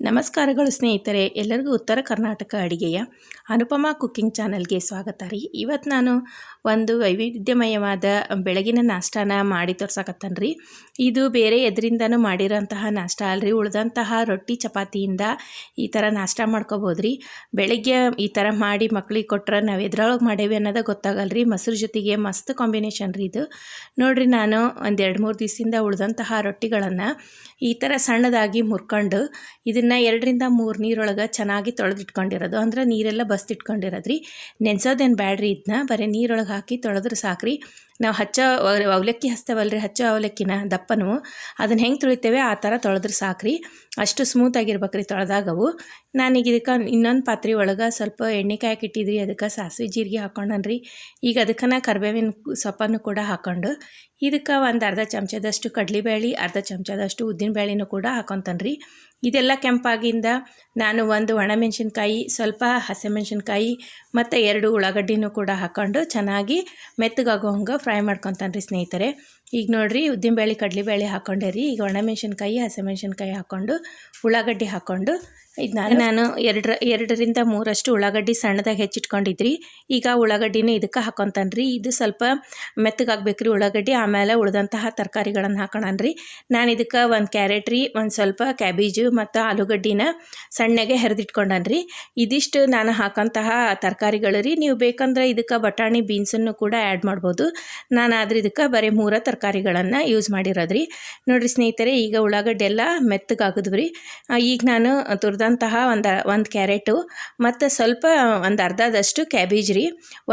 ನಮಸ್ಕಾರಗಳು ಸ್ನೇಹಿತರೆ, ಎಲ್ಲರಿಗೂ ಉತ್ತರ ಕರ್ನಾಟಕ ಅಡಿಗೆಯ ಅನುಪಮ ಕುಕ್ಕಿಂಗ್ ಚಾನಲ್ಗೆ ಸ್ವಾಗತ ರೀ. ಇವತ್ತು ನಾನು ಒಂದು ವೈವಿಧ್ಯಮಯವಾದ ಬೆಳಗಿನ ನಾಷ್ಟಾನ ಮಾಡಿ ತೋರ್ಸಕತ್ತೇನೆ ರೀ. ಇದು ಬೇರೆ ಎದರಿಂದನೂ ಮಾಡಿರೋಂತಹ ನಾಷ್ಟ ಅಲ್ರಿ. ಉಳಿದಂತಹ ರೊಟ್ಟಿ ಚಪಾತಿಯಿಂದ ಈ ಥರ ನಾಷ್ಟ ಮಾಡ್ಕೋಬೋದು ರೀ. ಬೆಳಗ್ಗೆ ಈ ಥರ ಮಾಡಿ ಮಕ್ಳಿಗೆ ಕೊಟ್ರೆ ನಾವು ಎದ್ರೊಳಗೆ ಮಾಡೇವಿ ಅನ್ನೋದು ಗೊತ್ತಾಗಲ್ಲ ರೀ ಮೊಸರು ಜೊತೆಗೆ ಮಸ್ತ್ ಕಾಂಬಿನೇಷನ್ ರೀ ಇದು. ನೋಡಿರಿ ನಾನು ಒಂದು ಎರಡು ಮೂರು ದಿವಸದಿಂದ ಉಳಿದಂತಹ ರೊಟ್ಟಿಗಳನ್ನು ಈ ಥರ ಸಣ್ಣದಾಗಿ ಮುರ್ಕೊಂಡು ಇದನ್ನು ಎರಡರಿಂದ ಮೂರು ನೀರೊಳಗೆ ಚೆನ್ನಾಗಿ ತೊಳೆದಿಟ್ಕೊಂಡಿರೋದು. ಅಂದ್ರೆ ನೀರೆಲ್ಲ ಬಸ್ತಿಟ್ಕೊಂಡಿರೋದ್ರಿ. ನೆನೆಸೋದೇನು ಬ್ಯಾಡ್ರಿ ಇದನ್ನ ಬರೀ ನೀರೊಳಗೆ ಹಾಕಿ ತೊಳೆದ್ರೆ ಸಾಕ್ರಿ. ನಾವು ಹಚ್ಚೋ ಅವ- ಅವಲಕ್ಕಿ ಹಚ್ತೇವಲ್ರಿ. ಹಚ್ಚೋ ಅವಲಕ್ಕಿನ ದಪ್ಪನೂ. ಅದನ್ನು ಹೆಂಗೆ ತೊಳಿತೇವೆ ಆ ಥರ ತೊಳೆದ್ರೆ ಸಾಕ್ರಿ. ಅಷ್ಟು ಸ್ಮೂತ್ ಆಗಿರ್ಬೇಕ್ರಿ ತೊಳೆದಾಗವು. ನಾನೀಗ ಇದಕ್ಕೆ ಇನ್ನೊಂದು ಪಾತ್ರೆ ಒಳಗೆ ಸ್ವಲ್ಪ ಎಣ್ಣೆ ಕಾಯಕ್ಕೆ ಇಟ್ಟಿದ್ರಿ ಅದಕ್ಕೆ ಸಾಸಿವೆ ಜೀರಿಗೆ ಹಾಕೊಂಡನ್ರಿ. ಈಗ ಅದಕ್ಕೆ ನಾ ಕರ್ಬೇವಿನ ಸೊಪ್ಪನ್ನು ಕೂಡ ಹಾಕೊಂಡು ಇದಕ್ಕೆ ಒಂದು ಅರ್ಧ ಚಮಚದಷ್ಟು ಕಡಲೆಬೇಳೆ ಅರ್ಧ ಚಮಚದಷ್ಟು ಉದ್ದಿನ ಬೇಳೆನೂ ಕೂಡ ಹಾಕೊತಾನ್ರಿ. ಇದೆಲ್ಲ ಕೆಂಪಾಗಿಂದ ನಾನು ಒಂದು ಒಣಮೆಣಸಿನ್ಕಾಯಿ, ಸ್ವಲ್ಪ ಹಸಿಮೆಣ್ಸಿನ್ಕಾಯಿ ಮತ್ತು ಎರಡು ಉಳ್ಳಾಗಡ್ಡಿನೂ ಕೂಡ ಹಾಕ್ಕೊಂಡು ಚೆನ್ನಾಗಿ ಮೆತ್ತಗಾಗೋ ಹಂಗೆ ಫ್ರೈ ಮಾಡ್ಕೊತಾನೆ ರೀ ಸ್ನೇಹಿತರೆ. ಈಗ ನೋಡಿರಿ ಉದ್ದಿನಬೇಳೆ ಕಡಲೆಬೇಳೆ ಹಾಕ್ಕೊಂಡೆ ರೀ. ಈಗ ಒಣಮೆಣ್ಸಿನ್ಕಾಯಿ ಹಸಿಮೆಣ್ಸಿನ್ಕಾಯಿ ಹಾಕ್ಕೊಂಡು ಉಳ್ಳಾಗಡ್ಡಿ ಹಾಕ್ಕೊಂಡು ಇದನ್ನ ನಾನು ಎರಡರ ಎರಡರಿಂದ ಮೂರಷ್ಟು ಉಳ್ಳಾಗಡ್ಡಿ ಸಣ್ಣದಾಗಿ ಹೆಚ್ಚಿಟ್ಕೊಂಡಿದ್ರಿ. ಈಗ ಉಳ್ಳಾಗಡ್ಡಿನ ಇದಕ್ಕೆ ಹಾಕೊತಾನೆ ರೀ. ಇದು ಸ್ವಲ್ಪ ಮೆತ್ತಗಾಗ್ಬೇಕು ರೀ ಉಳ್ಳಾಗಡ್ಡಿ ಆಮೇಲೆ ಉಳಿದಂತಹ ತರಕಾರಿಗಳನ್ನು ಹಾಕೋಣ ರೀ. ನಾನು ಇದಕ್ಕೆ ಒಂದು ಕ್ಯಾರೆಟ್ ರೀ ಒಂದು ಸ್ವಲ್ಪ ಕ್ಯಾಬೇಜು ಮತ್ತು ಆಲೂಗಡ್ಡಿನ ಸಣ್ಣಗೆ ಹೆರೆದಿಟ್ಕೊಂಡನ್ ರೀ. ಇದಿಷ್ಟು ನಾನು ಹಾಕೋಂತಹ ತರಕಾರಿಗಳು ರೀ. ನೀವು ಬೇಕಂದ್ರೆ ಇದಕ್ಕೆ ಬಟಾಣಿ ಬೀನ್ಸನ್ನು ಕೂಡ ಆ್ಯಡ್ ಮಾಡ್ಬೋದು. ನಾನು ಆದ್ರೆ ಇದಕ್ಕೆ ಬರೀ ಮೂರ ತರಕಾರಿಗಳನ್ನು ಯೂಸ್ ಮಾಡಿರೋದ್ರಿ. ನೋಡಿರಿ ಸ್ನೇಹಿತರೆ, ಈಗ ಉಳ್ಳಾಗಡ್ಡೆ ಎಲ್ಲ ಮೆತ್ತಗಾಗಿದ್ವಿ ಈಗ ನಾನು ತುರಿದಂತಹ ಒಂದು ಒಂದು ಕ್ಯಾರೆಟು, ಮತ್ತು ಸ್ವಲ್ಪ ಒಂದು ಅರ್ಧದಷ್ಟು ಕ್ಯಾಬೇಜ್ ರೀ.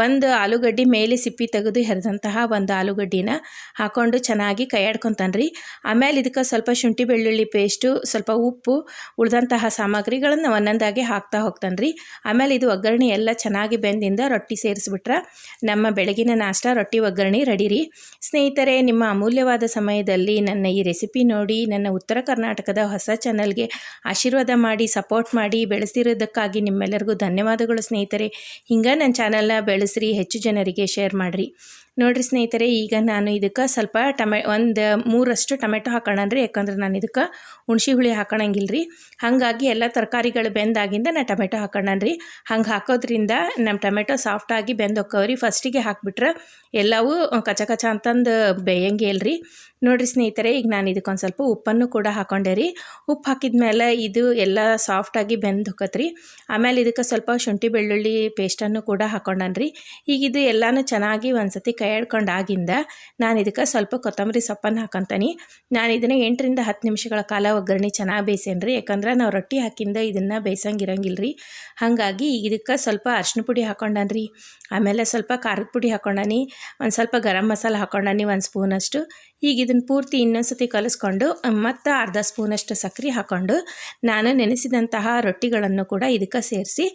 ಒಂದು ಆಲೂಗಡ್ಡೆ ಮೇಲೆ ಸಿಪ್ಪಿ ತೆಗೆದು ಹೆರಿದಂತಹ ಒಂದು ಆಲೂಗಡ್ಡಿನ ಹಾಕ್ಕೊಂಡು ಚೆನ್ನಾಗಿ ಕೈಯಾಡ್ಕೊತಾನೆ ರೀ ಆಮೇಲೆ ಇದಕ್ಕೆ ಸ್ವಲ್ಪ ಶುಂಠಿ ಬೆಳ್ಳುಳ್ಳಿ ಪೇಸ್ಟು, ಸ್ವಲ್ಪ ಉಪ್ಪು, ಉಳಿದಂತಹ ಸಾಮಗ್ರಿಗಳನ್ನು ಒಂದೊಂದಾಗಿ ಹಾಕ್ತಾ ಹೋಗ್ತಾನೆ ರೀ ಆಮೇಲೆ ಇದು ಒಗ್ಗರಣೆ ಎಲ್ಲ ಚೆನ್ನಾಗಿ ಬೆಂದಿಂದ ರೊಟ್ಟಿ ಸೇರಿಸ್ಬಿಟ್ರೆ ನಮ್ಮ ಬೆಳಗಿನ ನಾಷ್ಟ ರೊಟ್ಟಿ ಒಗ್ಗರಣೆ ರೆಡಿ ರೀ. ಸ್ನೇಹಿತರೆ, ನಿಮ್ಮ ಅಮೂಲ್ಯವಾದ ಸಮಯದಲ್ಲಿ ನನ್ನ ಈ ರೆಸಿಪಿ ನೋಡಿ, ನನ್ನ ಉತ್ತರ ಕರ್ನಾಟಕದ ಹೊಸ ಚಾನಲ್ಗೆ ಆಶೀರ್ವಾದ ಮಾಡಿ, ಸಪೋರ್ಟ್ ಮಾಡಿ ಬೆಳೆಸಿರೋದಕ್ಕಾಗಿ ನಿಮ್ಮೆಲ್ಲರಿಗೂ ಧನ್ಯವಾದಗಳು ಸ್ನೇಹಿತರೆ. ಹಿಂಗೆ ನನ್ನ ಚಾನಲ್ನ ಬೆಳೆಸ್ರಿ, ಹೆಚ್ಚು ಜನರಿಗೆ ಶೇರ್ ಮಾಡಿರಿ. ನೋಡಿರಿ ಸ್ನೇಹಿತರೆ, ಈಗ ನಾನು ಇದಕ್ಕೆ ಸ್ವಲ್ಪ ಟಮೆ, ಒಂದು ಮೂರಷ್ಟು ಟೊಮೆಟೊ ಹಾಕೋಣನ್ರಿ ಯಾಕಂದ್ರೆ ನಾನು ಇದಕ್ಕೆ ಹುಣಸೆ ಹುಳಿ ಹಾಕೋಣಂಗಿಲ್ಲ ರೀ ಹಾಗಾಗಿ ಎಲ್ಲ ತರಕಾರಿಗಳು ಬೆಂದಾಗಿಂದ ನಾನು ಟೊಮೆಟೊ ಹಾಕೋಣನ್ರಿ. ಹಂಗೆ ಹಾಕೋದ್ರಿಂದ ನಮ್ಮ ಟೊಮೆಟೊ ಸಾಫ್ಟಾಗಿ ಬೆಂದು ಹೋಕ್ಕವ್ರಿ ಫಸ್ಟಿಗೆ ಹಾಕ್ಬಿಟ್ರೆ ಎಲ್ಲವೂ ಕಚ ಕಚ ಅಂತಂದು ಬೇಯಂಗೆ ಇಲ್ರಿ ನೋಡಿರಿ ಸ್ನೇಹಿತರೆ, ಈಗ ನಾನು ಇದಕ್ಕೊಂದು ಸ್ವಲ್ಪ ಉಪ್ಪನ್ನು ಕೂಡ ಹಾಕೊಂಡೆ ರೀ. ಉಪ್ಪು ಹಾಕಿದ್ಮೇಲೆ ಇದು ಎಲ್ಲ ಸಾಫ್ಟಾಗಿ ಬೆಂದು ಹೋಕತ್ರಿ ಆಮೇಲೆ ಇದಕ್ಕೆ ಸ್ವಲ್ಪ ಶುಂಠಿ ಬೆಳ್ಳುಳ್ಳಿ ಪೇಸ್ಟನ್ನು ಕೂಡ ಹಾಕೊಂಡನ್ರಿ ಈಗ ಇದು ಎಲ್ಲನೂ ಚೆನ್ನಾಗಿ ಒಂದ್ಸತಿ ಆಡ್ಕೊಂಡು ಆಗಿಂದ ನಾನು ಇದಕ್ಕೆ ಸ್ವಲ್ಪ ಕೊತ್ತಂಬರಿ ಸೊಪ್ಪನ್ನು ಹಾಕೊಂತಾನೆ. ನಾನು ಇದನ್ನು ಎಂಟರಿಂದ ಹತ್ತು ನಿಮಿಷಗಳ ಕಾಲ ಒಗ್ಗರಣೆ ಚೆನ್ನಾಗಿ ಬೇಯಿಸೇನ್ರಿ. ಯಾಕಂದ್ರೆ ನಾವು ರೊಟ್ಟಿ ಹಾಕಿಂದ ಇದನ್ನು ಬೇಯಿಸಂಗಿರಂಗಿಲ್ಲ ರೀ ಹಾಗಾಗಿ ಇದಕ್ಕೆ ಸ್ವಲ್ಪ ಅರ್ಶಿನ ಪುಡಿ ಹಾಕೊಂಡನ್ರಿ. ಆಮೇಲೆ ಸ್ವಲ್ಪ ಖಾರದ ಪುಡಿ ಹಾಕೊಂಡನಿ. ಒಂದು ಸ್ವಲ್ಪ ಗರಂ ಮಸಾಲ ಹಾಕೊಂಡನಿ ಒಂದು ಸ್ಪೂನಷ್ಟು. ಈಗ ಇದನ್ನು ಪೂರ್ತಿ ಇನ್ನೊಂದ್ಸತಿ ಕಲಿಸ್ಕೊಂಡು ಮತ್ತು ಅರ್ಧ ಸ್ಪೂನಷ್ಟು ಸಕ್ಕರೆ ಹಾಕ್ಕೊಂಡು ನಾನು ನೆನೆಸಿದಂತಹ ರೊಟ್ಟಿಗಳನ್ನು ಕೂಡ ಇದಕ್ಕೆ ಸೇರಿಸಿ,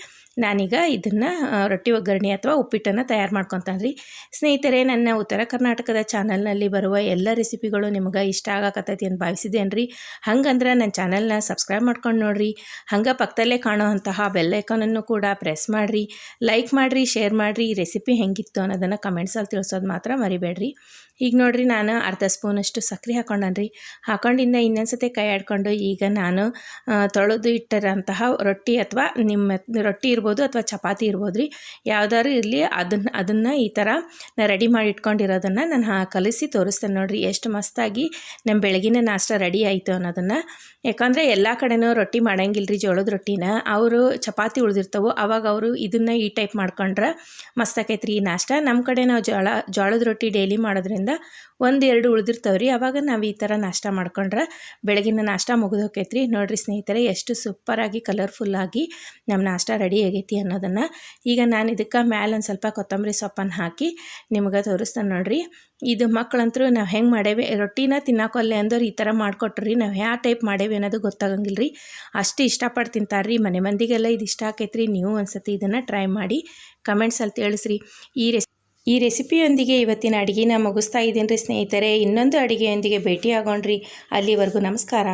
ನಾನೀಗ ಇದನ್ನು ರೊಟ್ಟಿ ಒಗ್ಗರಣೆ ಅಥವಾ ಉಪ್ಪಿಟ್ಟನ್ನು ತಯಾರು ಮಾಡ್ಕೊತಾನೆ ರೀ ಸ್ನೇಹಿತರೆ, ನನ್ನ ಉತ್ತರ ಕರ್ನಾಟಕದ ಚಾನಲ್ನಲ್ಲಿ ಬರುವ ಎಲ್ಲ ರೆಸಿಪಿಗಳು ನಿಮಗೆ ಇಷ್ಟ ಆಗಕತ್ತೈತಿ ಅಂತ ಭಾವಿಸಿದ್ದೇನೆ ರೀ ಹಂಗಂದ್ರೆ ನನ್ನ ಚಾನಲ್ನ ಸಬ್ಸ್ಕ್ರೈಬ್ ಮಾಡ್ಕೊಂಡು ನೋಡಿರಿ. ಹಂಗೆ ಪಕ್ಕದಲ್ಲೇ ಕಾಣುವಂತಹ ಬೆಲ್ ಐಕಾನನ್ನು ಕೂಡ ಪ್ರೆಸ್ ಮಾಡಿರಿ. ಲೈಕ್ ಮಾಡಿರಿ, ಶೇರ್ ಮಾಡಿರಿ. ರೆಸಿಪಿ ಹೆಂಗಿತ್ತು ಅನ್ನೋದನ್ನು ಕಮೆಂಟ್ಸಲ್ಲಿ ತಿಳಿಸೋದು ಮಾತ್ರ ಮರಿಬೇಡ್ರಿ. ಈಗ ನೋಡಿರಿ, ನಾನು ಅರ್ಧ ಸ್ಪೂನಷ್ಟು ಸಕ್ಕರೆ ಹಾಕೊಂಡನ್ರಿ ಹಾಕೊಂಡಿಂದ ಇನ್ನೊಂದು ಸತಿ ಕೈ ಆಡ್ಕೊಂಡು ಈಗ ನಾನು ತೊಳೆದು ಇಟ್ಟಿರೋಂತಹ ರೊಟ್ಟಿ ಅಥವಾ ನಿಮ್ಮ ರೊಟ್ಟಿ ಇರ್ಬೋದು ಅಥವಾ ಚಪಾತಿ ಇರ್ಬೋದು ರೀ. ಯಾವ್ದಾದ್ರು ಇರಲಿ, ಅದನ್ನು ಅದನ್ನು ಈ ಥರ ನಾನು ರೆಡಿ ಮಾಡಿ ಇಟ್ಕೊಂಡಿರೋದನ್ನು ನಾನು ಹಾ, ಕಲಿಸಿ ತೋರಿಸ್ತೇನೆ ನೋಡಿರಿ. ಎಷ್ಟು ಮಸ್ತಾಗಿ ನಮ್ಮ ಬೆಳಗಿನ ನಾಷ್ಟ ರೆಡಿ ಆಯಿತು ಅನ್ನೋದನ್ನು. ಯಾಕಂದರೆ ಎಲ್ಲ ಕಡೆನೂ ರೊಟ್ಟಿ ಮಾಡಂಗಿಲ್ಲ ರೀ ಜೋಳದ ರೊಟ್ಟಿನ. ಅವರು ಚಪಾತಿ ಉಳಿದಿರ್ತವೆ, ಅವಾಗ ಅವರು ಇದನ್ನು ಈ ಟೈಪ್ ಮಾಡ್ಕೊಂಡ್ರೆ ಮಸ್ತ್ ಆಕೈತ್ರಿ ಈ ನಾಷ್ಟ. ನಮ್ಮ ಕಡೆ ನಾವು ಜೋಳ, ಜೋಳದ ರೊಟ್ಟಿ ಡೈಲಿ ಮಾಡೋದ್ರಿಂದ ಒಂದೆರಡು ಉಳಿದಿರ್ತಾವೆ ರೀ ಅವಾಗ ನಾವು ಈ ಥರ ನಾಷ್ಟ ಮಾಡ್ಕೊಂಡ್ರೆ ಬೆಳಗಿನ ನಾಷ್ಟ ಮುಗಿದು ಹೋಕೈತ್ರಿ. ನೋಡಿರಿ ಸ್ನೇಹಿತರೆ, ಎಷ್ಟು ಸೂಪರಾಗಿ ಕಲರ್ಫುಲ್ಲಾಗಿ ನಮ್ಮ ನಾಷ್ಟ ರೆಡಿ ಆಗೈತಿ ಅನ್ನೋದನ್ನು ಈಗ ನಾನು ಇದಕ್ಕೆ ಮ್ಯಾಲೆ ಒಂದು ಸ್ವಲ್ಪ ಕೊತ್ತಂಬರಿ ಸೊಪ್ಪನ್ನು ಹಾಕಿ ನಿಮ್ಗೆ ತೋರಿಸ್ತಾನೆ ನೋಡಿರಿ. ಇದು ಮಕ್ಕಳಂತರೂ ನಾವು ಹೆಂಗೆ ಮಾಡೇವೆ, ರೊಟ್ಟಿನ ತಿನ್ನಾಕೊಲ್ಲೆ ಅಂದವ್ರು ಈ ಥರ ಮಾಡಿಕೊಟ್ರಿ, ನಾವು ಯಾವ ಟೈಪ್ ಮಾಡೇವೆ ಅನ್ನೋದು ಗೊತ್ತಾಗಂಗಿಲ್ಲ ರೀ ಅಷ್ಟು ಇಷ್ಟಪಟ್ಟು ತಿಂತಾರೆ ರೀ ಮನೆ ಮಂದಿಗೆಲ್ಲ ಇದು ಇಷ್ಟ ಆಕೈತ್ರಿ. ನೀವು ಒಂದ್ಸತಿ ಇದನ್ನು ಟ್ರೈ ಮಾಡಿ ಕಮೆಂಟ್ಸಲ್ಲಿ ತಿಳಿಸ್ರಿ. ಈ ಈ ರೆಸಿಪಿಯೊಂದಿಗೆ ಇವತ್ತಿನ ಅಡುಗೆನ ಮುಗಿಸ್ತಾ ಇದ್ದೀನಿ ರೀ ಸ್ನೇಹಿತರೆ. ಇನ್ನೊಂದು ಅಡುಗೆಯೊಂದಿಗೆ ಭೇಟಿ ಆಗೋಣ್ರಿ ಅಲ್ಲಿವರೆಗೂ ನಮಸ್ಕಾರ.